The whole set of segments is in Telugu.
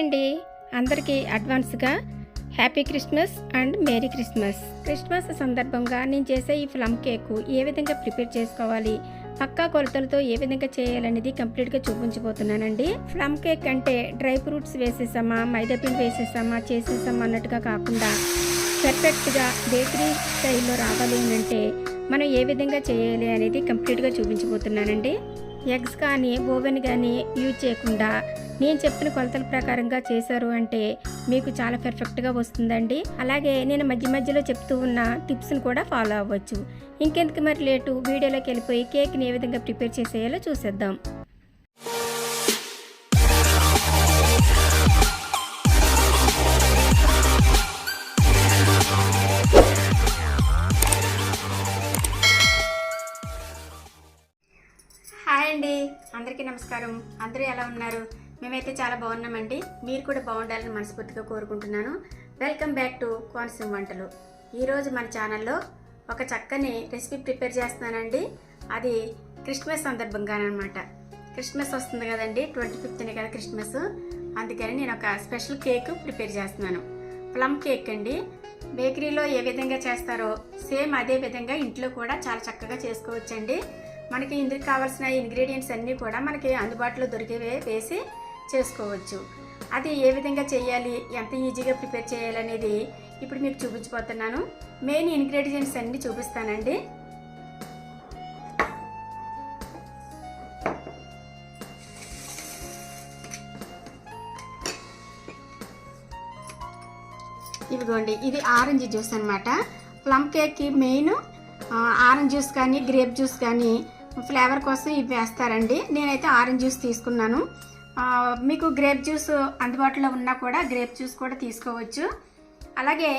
అండి. అందరికీ అడ్వాన్స్గా happy Christmas and merry Christmas. Christmas సందర్భంగా నేను చేసే ఈ ప్లమ్ కేక్ ఏ విధంగా ప్రిపేర్ చేసుకోవాలి పక్కా కొలతలతో ఏ విధంగా చేయాలనేది కంప్లీట్గా చూపించబోతున్నానండి. ప్లమ్ కేక్ అంటే డ్రై ఫ్రూట్స్ వేసేసామా మైదాపిండి వేసేసామా చేసేసామా అన్నట్టుగా కాకుండా పర్ఫెక్ట్గా బేకరీ స్టైల్లో రావాలి అంటే మనం ఏ విధంగా చేయాలి అనేది కంప్లీట్గా చూపించబోతున్నానండి. ఎగ్స్ కానీ ఓవెన్ కానీ యూజ్ చేయకుండా నేను చెప్పిన కొలతల ప్రకారంగా చేశారు అంటే మీకు చాలా పర్ఫెక్ట్గా వస్తుందండి. అలాగే నేను మధ్య మధ్యలో చెప్తూ ఉన్న టిప్స్ని కూడా ఫాలో అవ్వచ్చు. ఇంకెందుకు మరి లేటు? వీడియోలోకి వెళ్ళిపోయి కేక్ని ఏ విధంగా ప్రిపేర్ చేసేయాలో చూసేద్దాం. అందరూ ఎలా ఉన్నారు? మేమైతే చాలా బాగున్నామండి. మీరు కూడా బాగుండాలని మనస్ఫూర్తిగా కోరుకుంటున్నాను. వెల్కమ్ బ్యాక్ టు కోనసీమ వంటలు. ఈరోజు మన ఛానల్లో ఒక చక్కని రెసిపీ ప్రిపేర్ చేస్తున్నానండి. అది క్రిస్మస్ సందర్భంగానమాట క్రిస్మస్ వస్తుంది కదండి ట్వంటీ ఫిఫ్త్నే కదా క్రిస్మస్. అందుకని నేను ఒక స్పెషల్ కేక్ ప్రిపేర్ చేస్తున్నాను. ప్లమ్ కేక్ అండి. బేకరీలో ఏ విధంగా చేస్తారో సేమ్ అదే విధంగా ఇంట్లో కూడా చాలా చక్కగా చేసుకోవచ్చండి. మనకి ఇందుకు కావాల్సిన ఇంగ్రీడియంట్స్ అన్నీ కూడా మనకి అందుబాటులో దొరికేవే వేసి చేసుకోవచ్చు. అది ఏ విధంగా చేయాలి ఎంత ఈజీగా ప్రిపేర్ చేయాలనేది ఇప్పుడు మీకు చూపించిపోతున్నాను మెయిన్ ఇంగ్రీడియంట్స్ అన్నీ చూపిస్తానండి. ఇదిగోండి ఇది ఆరెంజ్ జ్యూస్ అనమాట ప్లమ్ కేక్కి మెయిన్ ఆరెంజ్ జ్యూస్ కానీ గ్రేప్ జ్యూస్ కానీ ఫ్లేవర్ కోసం ఇవి వేస్తారండి. నేనైతే ఆరెంజ్ జ్యూస్ తీసుకున్నాను. మీకు గ్రేప్ జ్యూస్ అందుబాటులో ఉన్నా కూడా గ్రేప్ జ్యూస్ కూడా తీసుకోవచ్చు. అలాగే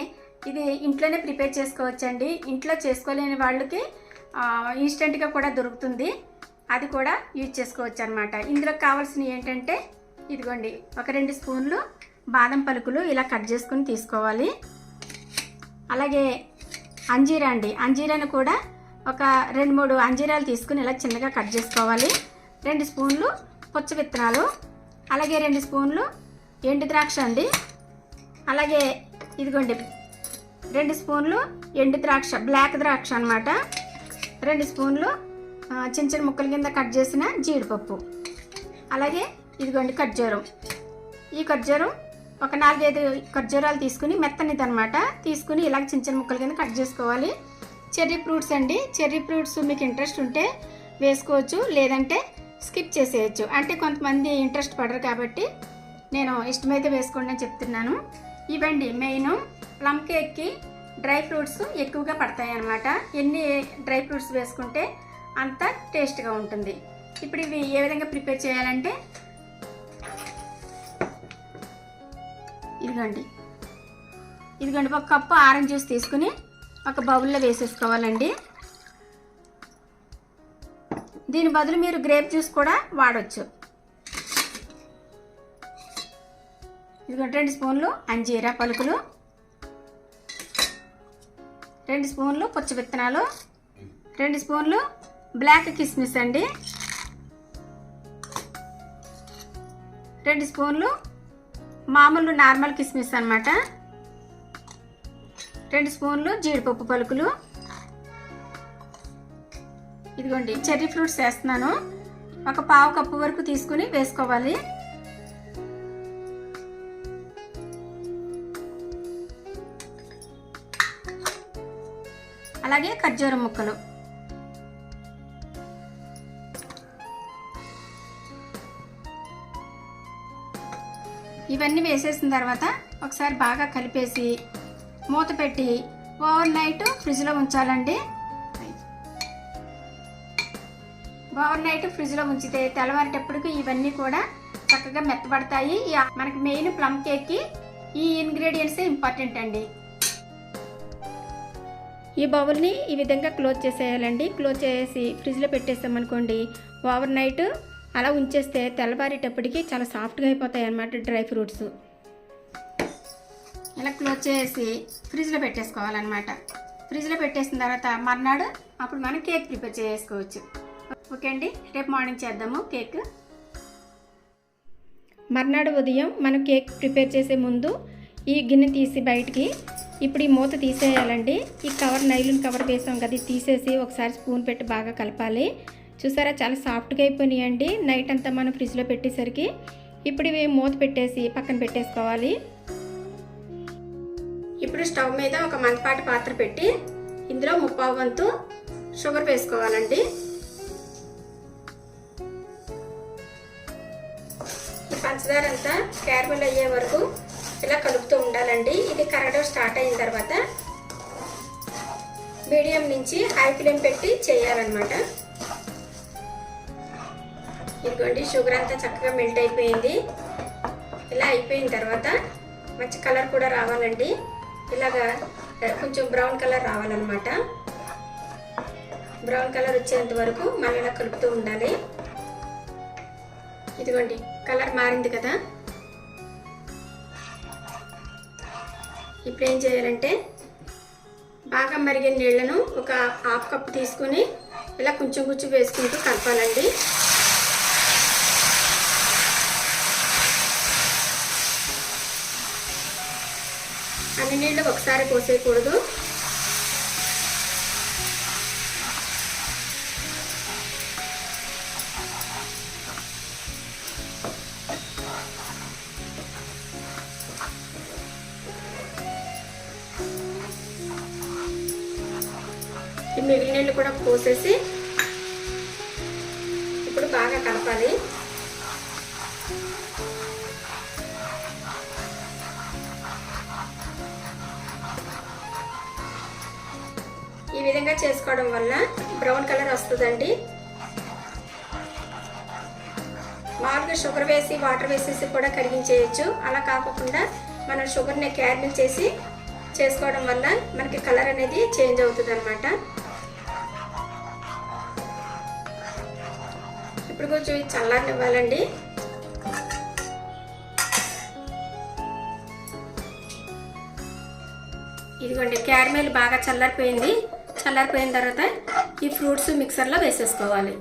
ఇది ఇంట్లోనే ప్రిపేర్ చేసుకోవచ్చండి. ఇంట్లో చేసుకోలేని వాళ్ళకి ఇన్స్టెంట్గా కూడా దొరుకుతుంది. అది కూడా యూజ్ చేసుకోవచ్చు అనమాట ఇందులో కావాల్సినవి ఏంటంటే ఇదిగోండి ఒక రెండు స్పూన్లు బాదం పలుకులు ఇలా కట్ చేసుకుని తీసుకోవాలి. అలాగే అంజీరా అండి. అంజీరాను కూడా ఒక రెండు మూడు అంజీరాలు తీసుకుని ఇలా చిన్నగా కట్ చేసుకోవాలి. రెండు స్పూన్లు పుచ్చ విత్తనాలు అలాగే రెండు స్పూన్లు ఎండు ద్రాక్ష అండి. అలాగే ఇదిగోండి రెండు స్పూన్లు ఎండు ద్రాక్ష బ్లాక్ ద్రాక్ష అనమాట రెండు స్పూన్లు చిన్న చిన్న ముక్కల కింద కట్ చేసిన జీడిపప్పు. అలాగే ఇదిగోండి ఖర్జూరం. ఈ ఖర్జూరం ఒక నాలుగైదు ఖర్జూరాలు తీసుకుని మెత్తనిది అనమాట తీసుకుని ఇలా చిన్న చిన్న ముక్కల కింద కట్ చేసుకోవాలి. చెర్రీ ఫ్రూట్స్ అండి. చెర్రీ ఫ్రూట్స్ మీకు ఇంట్రెస్ట్ ఉంటే వేసుకోవచ్చు లేదంటే స్కిప్ చేసేయచ్చు. అంటే కొంతమంది ఇంట్రెస్ట్ పడరు కాబట్టి నేను ఇష్టమైతే వేసుకోండి అని చెప్తున్నాను. ఇవండి మెయిన్. ప్లమ్ కేక్కి డ్రై ఫ్రూట్స్ ఎక్కువగా పడతాయి అన్నమాట. ఎన్ని డ్రై ఫ్రూట్స్ వేసుకుంటే అంత టేస్ట్గా ఉంటుంది. ఇప్పుడు ఇవి ఏ విధంగా ప్రిపేర్ చేయాలంటే ఇదిగోండి. ఇదిగోండి ఒక కప్పు ఆరెంజ్ జ్యూస్ తీసుకుని ఒక బౌల్లో వేసేసుకోవాలండి. దీని బదులు మీరు గ్రేప్ జ్యూస్ కూడా వాడచ్చు. ఇదిగోండి రెండు స్పూన్లు అంజీరా పలుకులు రెండు స్పూన్లు పుచ్చ విత్తనాలు రెండు స్పూన్లు బ్లాక్ కిస్మిస్ అండి రెండు స్పూన్లు మామూలు నార్మల్ కిస్మిస్ అనమాట రెండు స్పూన్లు జీడిపప్పు పలుకులు. ఇదిగోండి చెర్రీ ఫ్రూట్స్ వేస్తున్నాను. ఒక పావు కప్పు వరకు తీసుకుని వేసుకోవాలి. అలాగే ఖర్జూరం ముక్కలు. ఇవన్నీ వేసేసిన తర్వాత ఒకసారి బాగా కలిపేసి మూత పెట్టి ఓవర్ నైట్ ఫ్రిడ్జ్లో ఉంచాలండి. ఓవర్ నైట్ ఫ్రిడ్జ్లో ఉంచితే తెల్లవారేటప్పటికి ఇవన్నీ కూడా చక్కగా మెత్తబడతాయి. మనకి మెయిన్ ప్లమ్ కేక్కి ఈ ఇంగ్రీడియంట్సే ఇంపార్టెంట్ అండి. ఈ బౌల్ని ఈ విధంగా క్లోజ్ చేసేయాలండి. క్లోజ్ చేసి ఫ్రిడ్జ్లో పెట్టేస్తామనుకోండి ఓవర్ నైట్ అలా ఉంచేస్తే తెల్లవారేటప్పటికి చాలా సాఫ్ట్గా అయిపోతాయి అన్నమాట డ్రై ఫ్రూట్స్. ఇలా క్లోజ్ చేసి ఫ్రిడ్జ్లో పెట్టేసుకోవాలన్నమాట. ఫ్రిడ్జ్లో పెట్టేసిన తర్వాత మర్నాడు అప్పుడు మనం కేక్ ప్రిపేర్ చేసుకోవచ్చు. ఓకే అండి రేపు మార్నింగ్ చేద్దాము కేక్. మర్నాడు ఉదయం మనం కేక్ ప్రిపేర్ చేసే ముందు ఈ గిన్నె తీసి బయటికి ఇప్పుడు ఈ మూత తీసేయాలండి. ఈ కవర్ నైలున్ కవర్ వేసాం కదా ఇది తీసేసి ఒకసారి స్పూన్ పెట్టి బాగా కలపాలి. చూసారా చాలా సాఫ్ట్గా అయిపోయినాయండి. నైట్ అంతా మనం ఫ్రిడ్జ్లో పెట్టేసరికి ఇప్పుడు ఇవి మూత పెట్టేసి పక్కన పెట్టేసుకోవాలి. ఇప్పుడు స్టవ్ మీద ఒక మందపాటి పాత్ర పెట్టి ఇందులో ముప్పావు వంతు షుగర్ వేసుకోవాలండి. పంచదార అంతా క్యారబుల్ అయ్యే వరకు ఇలా కలుపుతూ ఉండాలండి. ఇది కరగడం స్టార్ట్ అయిన తర్వాత మీడియం నుంచి హై ఫ్లేమ్ పెట్టి చేయాలన్నమాట. ఇదిగోండి షుగర్ అంతా చక్కగా మెల్ట్ అయిపోయింది. ఇలా అయిపోయిన తర్వాత మంచి కలర్ కూడా రావాలండి. ఇలాగా కొంచెం బ్రౌన్ కలర్ రావాలన్నమాట. బ్రౌన్ కలర్ వచ్చేంత వరకు మళ్ళీ ఇలా కలుపుతూ ఉండాలి. ఇదిగోండి కలర్ మారింది కదా. ఇప్పుడు ఏం చేయాలంటే బాగా మరిగిన నీళ్ళను ఒక హాఫ్ కప్ తీసుకుని ఇలా కొంచెం కొంచెం వేసుకుంటూ కలపాలండి. నీళ్ళు ఒకసారి పోసేయకూడదు. మిగిలిన నీళ్ళు కూడా పోసేసి ఈ విధంగా చేసుకోవడం వల్ల బ్రౌన్ కలర్ వస్తుందండి. మామూలుగా షుగర్ వేసి వాటర్ వేసేసి కూడా కరిగించేయచ్చు. అలా కాకుండా మనం షుగర్ని క్యారమిల్ చేసి చేసుకోవడం వల్ల మనకి కలర్ అనేది చేంజ్ అవుతుంది అనమాట ఇప్పుడు కొంచెం చల్లారనివ్వాలండి. ఇదిగోండి క్యారమెల్ బాగా చల్లారిపోయింది. పోయిన తర్వాత ఈ ఫ్రూట్స్ మిక్సర్లో వేసేసుకోవాలి.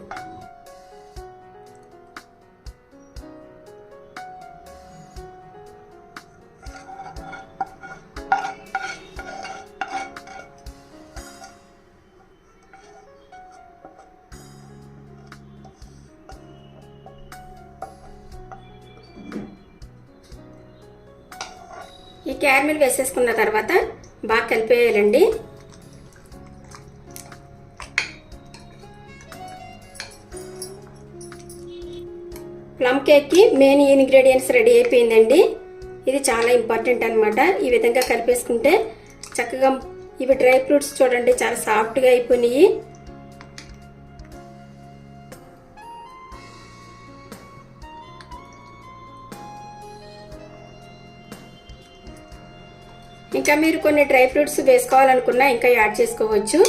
ఈ క్యారమిల్ వేసేసుకున్న తర్వాత బాగా కలిపేయాలండి. కేక్కి మెయిన్ ఇంగ్రీడియంట్స్ రెడీ అయిపోయిందండి. ఇది చాలా ఇంపార్టెంట్ అనమాట ఈ విధంగా కలిపేసుకుంటే చక్కగా ఇవి డ్రై ఫ్రూట్స్ చూడండి చాలా సాఫ్ట్గా అయిపోయినాయి. ఇంకా మీరు కొన్ని డ్రై ఫ్రూట్స్ వేసుకోవాలనుకున్నా ఇంకా యాడ్ చేసుకోవచ్చు.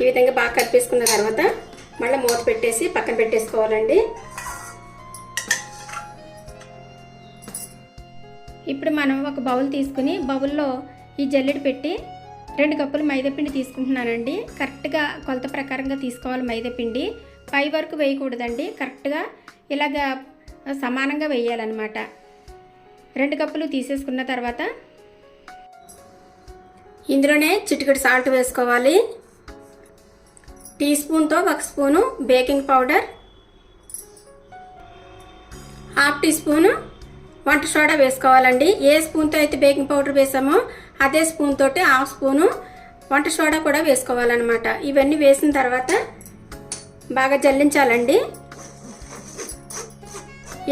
ఈ విధంగా బాగా కలిపేసుకున్న తర్వాత మళ్ళీ మూత పెట్టేసి పక్కన పెట్టేసుకోవాలండి. ఇప్పుడు మనం ఒక బౌల్ తీసుకుని బౌల్లో ఈ జల్లెడ పెట్టి రెండు కప్పులు మైదాపిండి తీసుకుంటున్నానండి. కరెక్ట్గా కొలత ప్రకారంగా తీసుకోవాలి మైదాపిండి పై వరకు వేయకూడదండి. కరెక్ట్గా ఇలాగా సమానంగా వేయాలన్నమాట. రెండు కప్పులు తీసేసుకున్న తర్వాత ఇందులోనే చిటికెడు సాల్ట్ వేసుకోవాలి. టీ స్పూన్తో ఒక spoon baking powder half teaspoon వంట సోడా వేసుకోవాలండి. ఏ స్పూన్తో అయితే బేకింగ్ పౌడర్ వేసామో అదే స్పూన్ తోటి హాఫ్ స్పూను వంట సోడా కూడా వేసుకోవాలన్నమాట. ఇవన్నీ వేసిన తర్వాత బాగా జల్లించాలండి.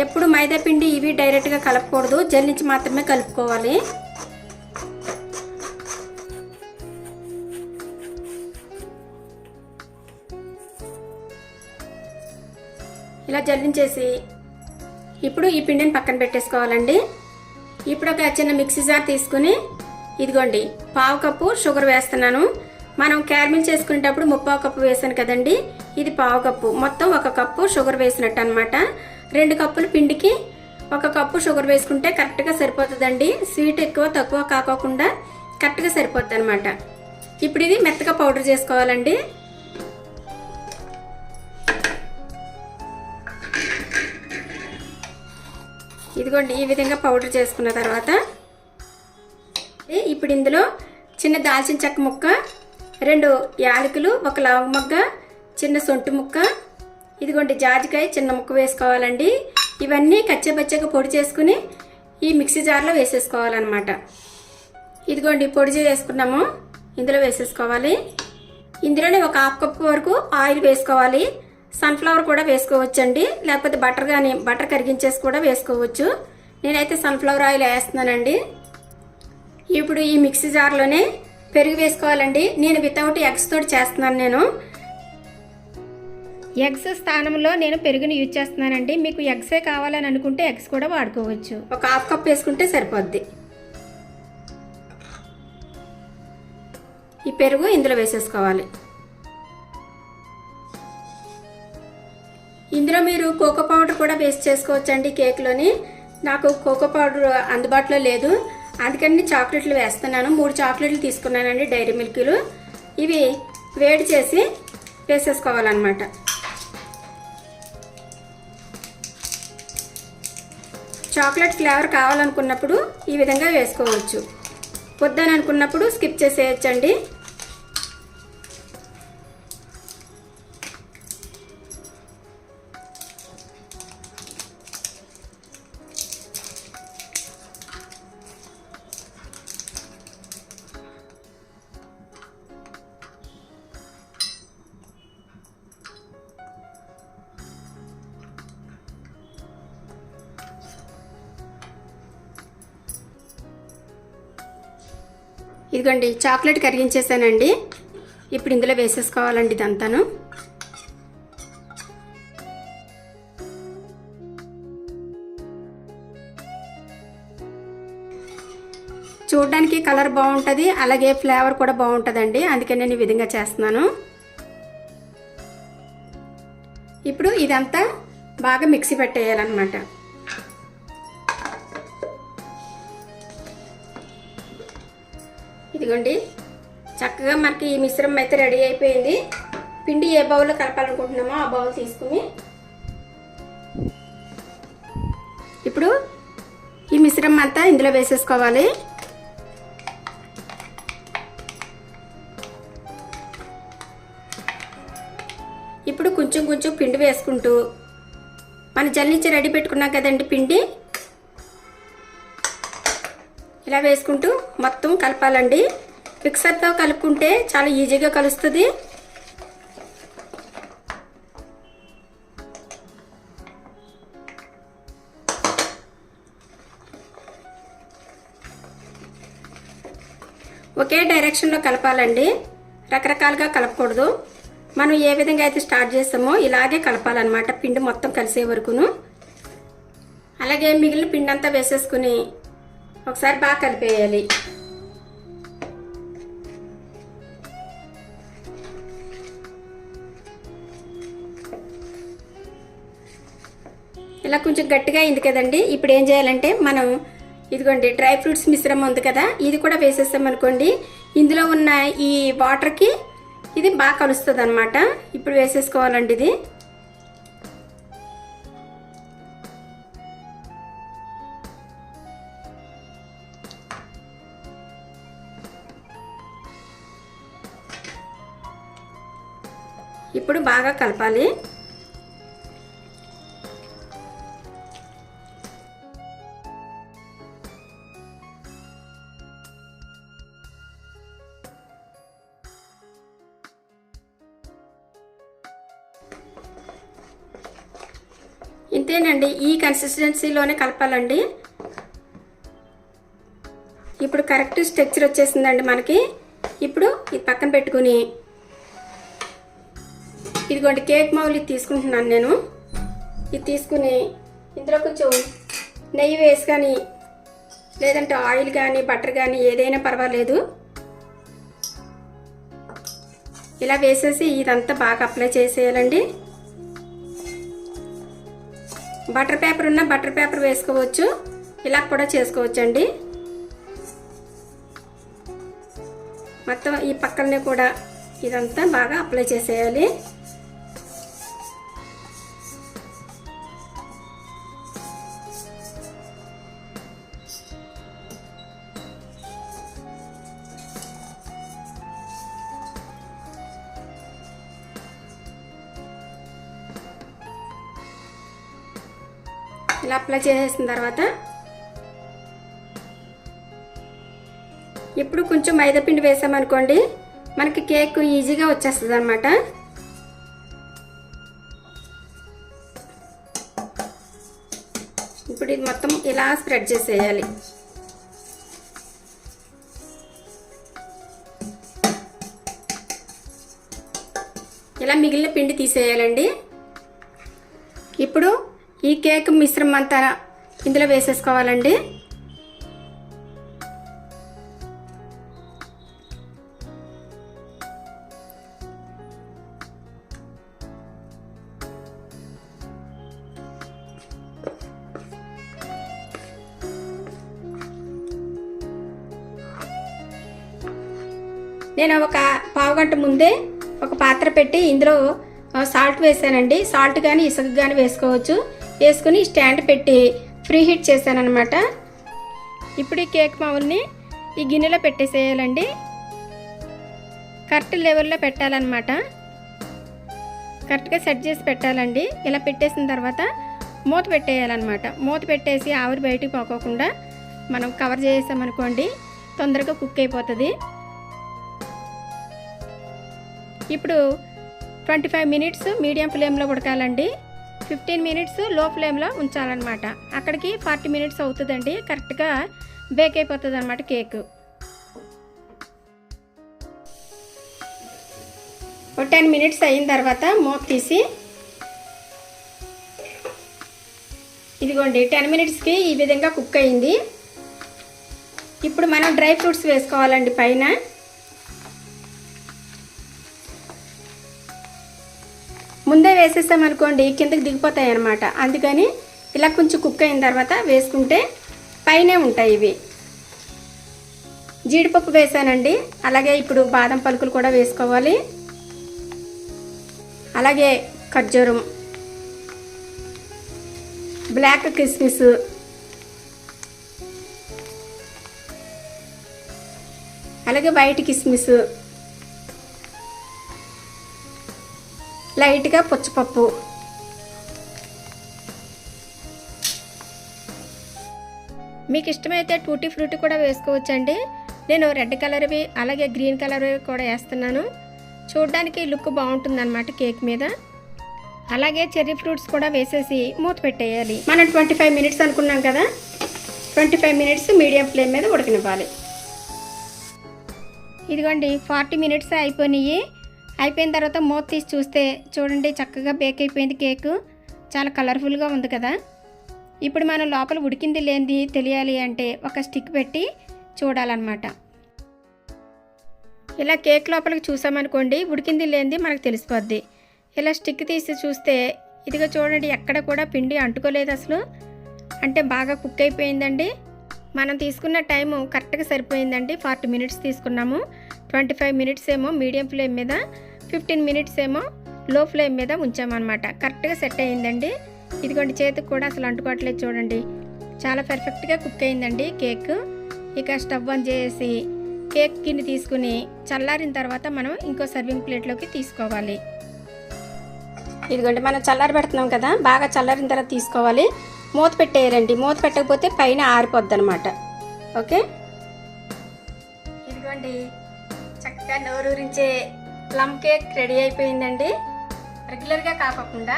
ఎప్పుడు మైదా పిండి ఇవి డైరెక్ట్గా కలపకూడదు. జల్లించి మాత్రమే కలుపుకోవాలి. ఇలా జల్లించేసి ఇప్పుడు ఈ పిండిని పక్కన పెట్టేసుకోవాలండి. ఇప్పుడు ఒక చిన్న మిక్సీ జార్ తీసుకుని ఇదిగోండి పావు కప్పు షుగర్ వేస్తున్నాను. మనం క్యారమిల్ చేసుకునేటప్పుడు ముప్పావు కప్పు వేసాను కదండి ఇది పావు కప్పు. మొత్తం ఒక కప్పు షుగర్ వేసినట్టు అనమాట రెండు కప్పులు పిండికి ఒక కప్పు షుగర్ వేసుకుంటే కరెక్ట్గా సరిపోతుందండి. స్వీట్ ఎక్కువ తక్కువ కాకోకుండా కరెక్ట్గా సరిపోతుంది అనమాట ఇప్పుడు ఇది మెత్తగా పౌడర్ చేసుకోవాలండి. ఇదిగోండి ఈ విధంగా పౌడర్ చేసుకున్న తర్వాత ఇప్పుడు ఇందులో చిన్న దాల్చిన చెక్క ముక్క రెండు యాలకులు ఒక లవంగ ముగ్గ చిన్న సొంటి ముక్క ఇదిగోండి జాజికాయ చిన్న ముక్క వేసుకోవాలండి. ఇవన్నీ కచ్చపచ్చగా పొడి చేసుకుని ఈ మిక్సీ జార్లో వేసేసుకోవాలన్నమాట. ఇదిగోండి పొడి చేసుకున్నాము ఇందులో వేసేసుకోవాలి. ఇందులోనే ఒక హాఫ్ కప్ వరకు ఆయిల్ వేసుకోవాలి. సన్ఫ్లవర్ కూడా వేసుకోవచ్చండి. లేకపోతే బటర్ కానీ బటర్ కరిగించేసి కూడా వేసుకోవచ్చు. నేనైతే సన్ఫ్లవర్ ఆయిల్ వేస్తున్నానండి. ఇప్పుడు ఈ మిక్సీ జార్లోనే పెరుగు వేసుకోవాలండి. నేను వితౌట్ ఎగ్స్ తోటి చేస్తున్నాను నేను. ఎగ్స్ స్థానంలో నేను పెరుగుని యూజ్ చేస్తున్నానండి. మీకు ఎగ్సే కావాలని అనుకుంటే ఎగ్స్ కూడా వాడుకోవచ్చు. ఒక హాఫ్ కప్ వేసుకుంటే సరిపోద్ది. ఈ పెరుగు ఇందులో వేసేసుకోవాలి. ఇందులో మీరు కోకో పౌడర్ కూడా వేస్ట్ చేసుకోవచ్చండి కేక్లోని నాకు కోకో పౌడర్ అందుబాటులో లేదు. అందుకని చాక్లెట్లు వేస్తున్నాను. మూడు చాక్లెట్లు తీసుకున్నానండి డైరీ మిల్క్లు. ఇవి వేడి చేసి వేసేసుకోవాలన్నమాట. చాక్లెట్ ఫ్లేవర్ కావాలనుకున్నప్పుడు ఈ విధంగా వేసుకోవచ్చు. వద్దని అనుకున్నప్పుడు స్కిప్ చేసేయచ్చండి. ఇదిగోండి చాక్లెట్ కరిగించేసానండి. ఇప్పుడు ఇందులో వేసేసుకోవాలండి ఇదంతాను. చూడడానికి కలర్ బాగుంటుంది అలాగే ఫ్లేవర్ కూడా బాగుంటుందండి. అందుకే నేను ఈ విధంగా చేస్తున్నాను. ఇప్పుడు ఇదంతా బాగా మిక్సీ పెట్టేయాలన్నమాట. ఇదిగోండి. చక్కగా మనకి ఈ మిశ్రమం అయితే రెడీ అయిపోయింది. పిండి ఏ బౌల్లో కలపాలనుకుంటున్నామో ఆ బౌల్ తీసుకుని. ఇప్పుడు ఈ మిశ్రమం అంతా ఇందులో వేసేసుకోవాలి. ఇప్పుడు కొంచెం కొంచెం పిండి వేసుకుంటూ మన జల్లించి రెడీ పెట్టుకున్నాం కదండి పిండి. ఇలా వేసుకుంటూ మొత్తం కలపాలండి. మిక్సర్తో కలుపుకుంటే చాలా ఈజీగా కలుస్తుంది. ఒకే డైరెక్షన్లో కలపాలండి. రకరకాలుగా కలపకూడదు. మనం ఏ విధంగా అయితే స్టార్ట్ చేస్తామో ఇలాగే కలపాలన్నమాట. పిండి మొత్తం కలిసే వరకును. అలాగే మిగిలిన పిండి అంతా వేసేసుకుని ఒకసారి బాగా కలిపేయాలి. ఇలా కొంచెం గట్టిగా అయింది కదండి. ఇప్పుడు ఏం చేయాలంటే మనం ఇదిగోండి డ్రై ఫ్రూట్స్ మిశ్రమం ఉంది కదా ఇది కూడా వేసేస్తాం అనుకోండి. ఇందులో ఉన్న ఈ వాటర్కి ఇది బాగా కలుస్తుంది అనమాట ఇప్పుడు వేసేసుకోవాలండి ఇది. ఇప్పుడు బాగా కలపాలి. ఇంతేనండి ఈ కన్సిస్టెన్సీలోనే కలపాలండి. ఇప్పుడు కరెక్ట్ స్ట్రక్చర్ వచ్చేసిందండి మనకి. ఇప్పుడు ఇది పక్కన పెట్టుకుని ఇదిగోండి కేక్ మౌలి తీసుకుంటున్నాను నేను. ఇది తీసుకుని ఇందులో కొంచెం నెయ్యి వేసి కానీ లేదంటే ఆయిల్ కానీ బటర్ కానీ ఏదైనా పర్వాలేదు. ఇలా వేసేసి ఇదంతా బాగా అప్లై చేసేయాలండి. బటర్ పేపర్ ఉన్న బటర్ పేపర్ వేసుకోవచ్చు. ఇలా కూడా చేసుకోవచ్చండి. మొత్తం ఈ పక్కనే కూడా ఇదంతా బాగా అప్లై చేసేయాలి. ఇలా అప్లై చేసేసిన తర్వాత ఇప్పుడు కొంచెం మైదాపిండి వేసామనుకోండి మనకి కేక్ ఈజీగా వచ్చేస్తుంది అనమాట ఇప్పుడు ఇది మొత్తం ఇలా స్ప్రెడ్ చేసేయాలి. ఇలా మిగిలిన పిండి తీసేయాలండి. ఇప్పుడు ఈ కేక్ మిశ్రమం అంతా ఇందులో వేసేసుకోవాలండి. నేను ఒక పావుగంట ముందే ఒక పాత్ర పెట్టి ఇందులో సాల్ట్ వేసానండి. సాల్ట్ కానీ ఇసుక కానీ వేసుకోవచ్చు. వేసుకుని స్టాండ్ పెట్టి ఫ్రీ హీట్ చేశాను అనమాట ఇప్పుడు ఈ కేక్ మావుల్ని ఈ గిన్నెలో పెట్టేసేయాలండి. కరెక్ట్ లెవెల్లో పెట్టాలన్నమాట. కరెక్ట్గా సెట్ చేసి పెట్టాలండి. ఇలా పెట్టేసిన తర్వాత మూత పెట్టేయాలన్నమాట. మూత పెట్టేసి ఆవిరి బయటికి పోకోకుండా మనం కవర్ చేసామనుకోండి తొందరగా కుక్ అయిపోతుంది. ఇప్పుడు ట్వంటీ ఫైవ్ మినిట్స్ మీడియం ఫ్లేమ్లో ఉడకాలండి. ఫిఫ్టీన్ మినిట్స్లో ఫ్లేమ్లో ఉంచాలన్నమాట. అక్కడికి ఫార్టీ మినిట్స్ అవుతుందండి. కరెక్ట్గా బేక్ అయిపోతుంది అనమాట కేక్. ఒక టెన్ మినిట్స్ అయిన తర్వాత మూత తీసి ఇదిగోండి టెన్ మినిట్స్కి ఈ విధంగా కుక్ అయింది. ఇప్పుడు మనం డ్రై ఫ్రూట్స్ వేసుకోవాలండి పైన. ముందే వేసేసామనుకోండి కిందకి దిగిపోతాయి అన్నమాట. అందుకని ఇలా కొంచెం కుక్ అయిన తర్వాత వేసుకుంటే పైనే ఉంటాయి ఇవి. జీడిపప్పు వేసానండి. అలాగే ఇప్పుడు బాదం పలుకులు కూడా వేసుకోవాలి. అలాగే ఖర్జూరం. బ్లాక్ కిస్మిస్. అలాగే వైట్ కిస్మిస్. లైట్గా పుచ్చపప్పు. మీకు ఇష్టమైతే టూటీ ఫ్రూటీ కూడా వేసుకోవచ్చండి. నేను రెడ్ కలర్వి అలాగే గ్రీన్ కలర్వి కూడా వేస్తున్నాను. చూడడానికి లుక్ బాగుంటుందన్నమాట కేక్ మీద. అలాగే చెర్రీ ఫ్రూట్స్ కూడా వేసేసి మూత పెట్టేయాలి. మనం ట్వంటీ ఫైవ్ మినిట్స్ అనుకున్నాం కదా? Twenty five minutes medium flame మీద ఉడకనివ్వాలి. ఇదిగోండి ఫార్టీ మినిట్స్ అయిపోయినాయి. అయిపోయిన తర్వాత మూత తీసి చూస్తే చూడండి చక్కగా బేక్ అయిపోయింది కేకు చాలా కలర్ఫుల్గా ఉంది కదా. ఇప్పుడు మనం లోపల ఉడికింది లేనిది తెలియాలి అంటే ఒక స్టిక్ పెట్టి చూడాలన్నమాట. ఇలా కేక్ లోపలికి చూసామనుకోండి ఉడికింది లేనిది మనకు తెలిసిపోద్ది. ఇలా స్టిక్ తీసి చూస్తే ఇదిగో చూడండి ఎక్కడ కూడా పిండి అంటుకోలేదు అసలు. అంటే బాగా కుక్ అయిపోయిందండి. మనం తీసుకున్న టైము కరెక్ట్గా సరిపోయిందండి. ఫార్టీ మినిట్స్ తీసుకున్నాము. ట్వంటీ ఫైవ్ మినిట్స్ ఏమో మీడియం ఫ్లేమ్ మీద ఫిఫ్టీన్ మినిట్స్ ఏమో లో ఫ్లేమ్ మీద ఉంచామన్నమాట. కరెక్ట్గా సెట్ అయ్యిందండి. ఇదిగోండి చేతికి కూడా అసలు అంటుకోవట్లేదు చూడండి. చాలా పర్ఫెక్ట్గా కుక్ అయిందండి కేక్. ఇక స్టవ్ ఆన్ చేసి కేక్ గిన్నె తీసుకుని చల్లారిన తర్వాత మనం ఇంకో సర్వింగ్ ప్లేట్లోకి తీసుకోవాలి. ఇదిగోండి మనం చల్లారి పెడుతున్నాం కదా బాగా చల్లారిన తర్వాత తీసుకోవాలి. మూత పెట్టేయాలండి మూత పెట్టకపోతే పైన ఆరిపోద్ది అనమాట ఓకే? ఇదిగోండి. చక్కగా నోరూరించే ప్లమ్ కేక్ రెడీ అయిపోయిందండి. రెగ్యులర్గా కాకుండా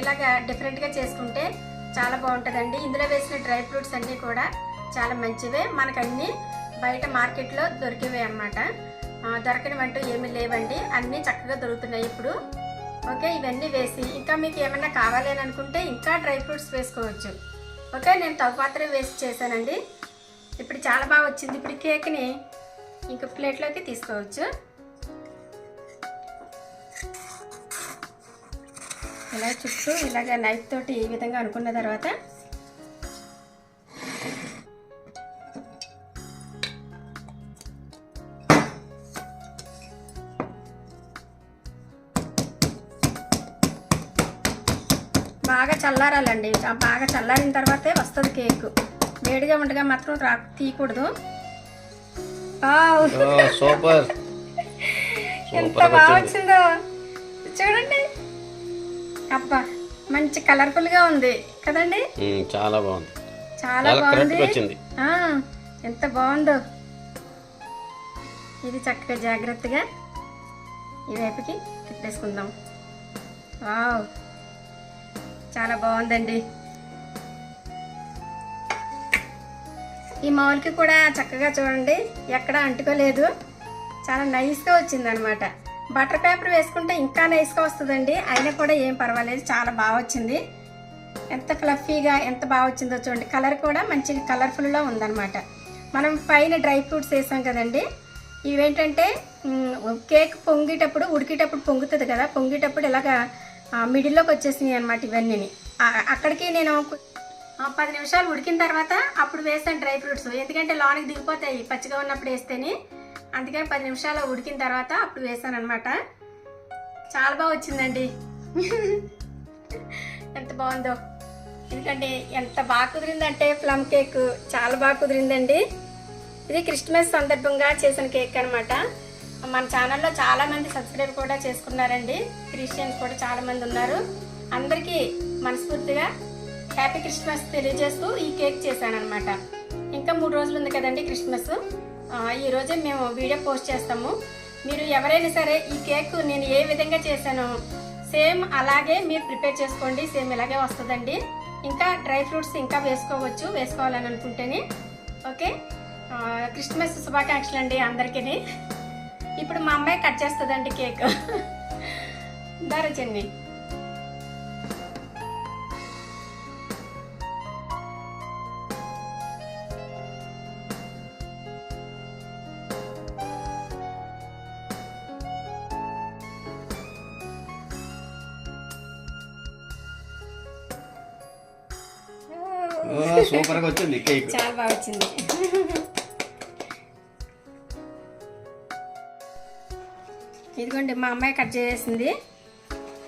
ఇలాగా డిఫరెంట్గా చేసుకుంటే చాలా బాగుంటుందండి. ఇందులో వేసిన డ్రై ఫ్రూట్స్ అన్నీ కూడా చాలా మంచివే. మనకు అన్నీ బయట మార్కెట్లో దొరికేవే అనమాట దొరకనివంటూ ఏమీ లేవండి. అన్నీ చక్కగా దొరుకుతున్నాయి ఇప్పుడు. ఓకే ఇవన్నీ వేసి ఇంకా మీకు ఏమైనా కావాలి అని అనుకుంటే ఇంకా డ్రై ఫ్రూట్స్ వేసుకోవచ్చు. ఓకే నేను తవ్వ మాత్రమే వేసి చేశానండి. ఇప్పుడు చాలా బాగా వచ్చింది. ఇప్పుడు కేక్ని ఇంక ప్లేట్లోకి తీసుకోవచ్చు. ఇలా చుట్టూ ఇలాగ నైఫ్ తోటి ఈ విధంగా అనుకున్న తర్వాత చల్లారాలండి. బాగా చల్లారిన తర్వాతే వస్తుంది కేక్. వేడిగా ఉండగా మాత్రం రా తీయకూడదు. సూపర్. ఎంత బాగా వచ్చింది. చూడండి. అబ్బా మంచి కలర్ఫుల్గా ఉంది కదండి? చాలా బాగుంది. చాలా బాగుంది. ఎంత బాగుందో. ఇది చక్కగా జాగ్రత్తగా ఈ వైపుకి తిప్పేసుకుందాం. వావ్. చాలా బాగుందండి. ఈ మౌల్కి కూడా చక్కగా చూడండి ఎక్కడ అంటుకోలేదు. చాలా నైస్గా వచ్చింది అనమాట బటర్ పేపర్ వేసుకుంటే ఇంకా నైస్గా వస్తుందండి. అయినా కూడా ఏం పర్వాలేదు చాలా బాగా వచ్చింది. ఎంత ఫ్లఫీగా ఎంత బాగా వచ్చిందో చూడండి. కలర్ కూడా మంచి కలర్ఫుల్గా ఉందన్నమాట మనం పైన డ్రై ఫ్రూట్స్ వేసాం కదండి. ఇవేంటంటే కేక్ పొంగేటప్పుడు ఉడికేటప్పుడు పొంగుతుంది కదా పొంగేటప్పుడు ఇలాగా మిడిల్లోకి వచ్చేసినాయి అనమాట ఇవన్నీ అక్కడికి నేను పది నిమిషాలు ఉడికిన తర్వాత అప్పుడు వేసాను డ్రై ఫ్రూట్స్. ఎందుకంటే లోనికి దిగిపోతాయి పచ్చిగా ఉన్నప్పుడు వేస్తేనే. అందుకని పది నిమిషాలు ఉడికిన తర్వాత అప్పుడు వేసాను అనమాట చాలా బాగా వచ్చిందండి. ఎంత బాగుందో. ఎందుకంటే ఎంత బాగా కుదిరిందంటే ప్లమ్ కేక్. చాలా బాగా కుదిరిందండి. ఇది క్రిస్మస్ సందర్భంగా చేసిన కేక్ అనమాట మన ఛానల్లో చాలా మంది సబ్స్క్రైబ్ కూడా చేసుకున్నారండి. క్రిస్టియన్స్ కూడా చాలామంది ఉన్నారు. అందరికీ మనస్ఫూర్తిగా హ్యాపీ క్రిస్మస్ తెలియజేస్తూ ఈ కేక్ చేశాను ఇంకా మూడు రోజులు ఉంది కదండి క్రిస్మస్ ఈరోజే మేము వీడియో పోస్ట్ చేస్తాము. మీరు ఎవరైనా సరే ఈ కేక్ నేను ఏ విధంగా చేశానో సేమ్ అలాగే మీరు ప్రిపేర్ చేసుకోండి. సేమ్ ఇలాగే వస్తుందండి. ఇంకా డ్రై ఫ్రూట్స్ ఇంకా వేసుకోవచ్చు వేసుకోవాలని అనుకుంటేనే ఓకే? క్రిస్మస్ శుభాకాంక్షలు అండి అందరికీ ఇప్పుడు మా అమ్మాయి కట్ చేస్తుందండి కేక్. దారా చెన్ని ఓ, సూపర్గా వచ్చింది కేక్. చాలా బాగా వచ్చింది. ఇదిగోండి మా అమ్మాయి కట్ చేసేసింది.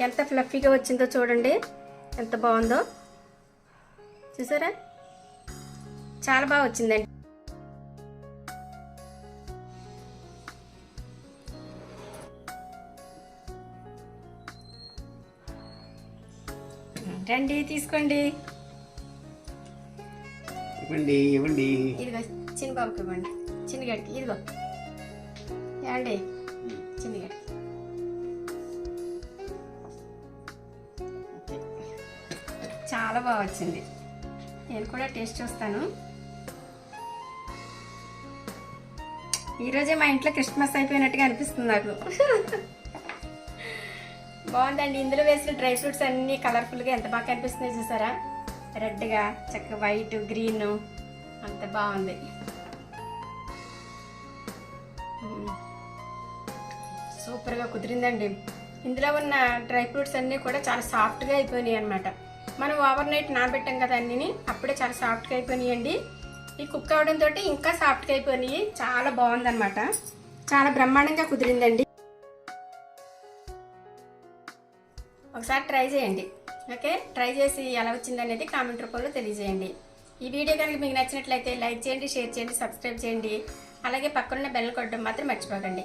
ఎంత ఫ్లఫీగా వచ్చిందో చూడండి. ఎంత బాగుందో. చూసారా? చాలా బాగా వచ్చిందండి. రండి తీసుకోండి. ఇవ్వండి ఇవ్వండి. ఇదిగో చిన్న బాబుకి ఇవ్వండి. చిన్నగడికి ఇదిగో. ఏమండి? చిన్నగడికి చాలా బాగా వచ్చింది. నేను కూడా టేస్ట్ చూస్తాను. ఈరోజే మా ఇంట్లో క్రిస్మస్ అయిపోయినట్టుగా అనిపిస్తుంది నాకు. బాగుందండి. ఇందులో వేసిన డ్రై ఫ్రూట్స్ అన్నీ కలర్ఫుల్గా ఎంత బాగా కనిపిస్తున్నాయి చూసారా? రెడ్గా చక్కగా వైట్ గ్రీన్ అంత బాగుంది. సూపర్గా కుదిరిందండి. ఇందులో ఉన్న డ్రై ఫ్రూట్స్ అన్నీ కూడా చాలా సాఫ్ట్గా అయిపోయినాయి అనమాట మనం ఓవర్ నైట్ నానబెట్టాం కదా అన్నీ అప్పుడే చాలా సాఫ్ట్గా అయిపోయినాయండి. ఈ కుక్ అవడంతో ఇంకా సాఫ్ట్గా అయిపోయినాయి. చాలా బాగుందన్నమాట. చాలా బ్రహ్మాండంగా కుదిరిందండి. ఒకసారి ట్రై చేయండి. ఓకే? ట్రై చేసి ఎలా వచ్చింది అనేది కామెంట్ రూపంలో తెలియజేయండి. ఈ వీడియో కనుక మీకు నచ్చినట్లయితే లైక్ చేయండి షేర్ చేయండి సబ్స్క్రైబ్ చేయండి. అలాగే పక్కనున్న బెల్ కొట్టడం మాత్రం మర్చిపోకండి.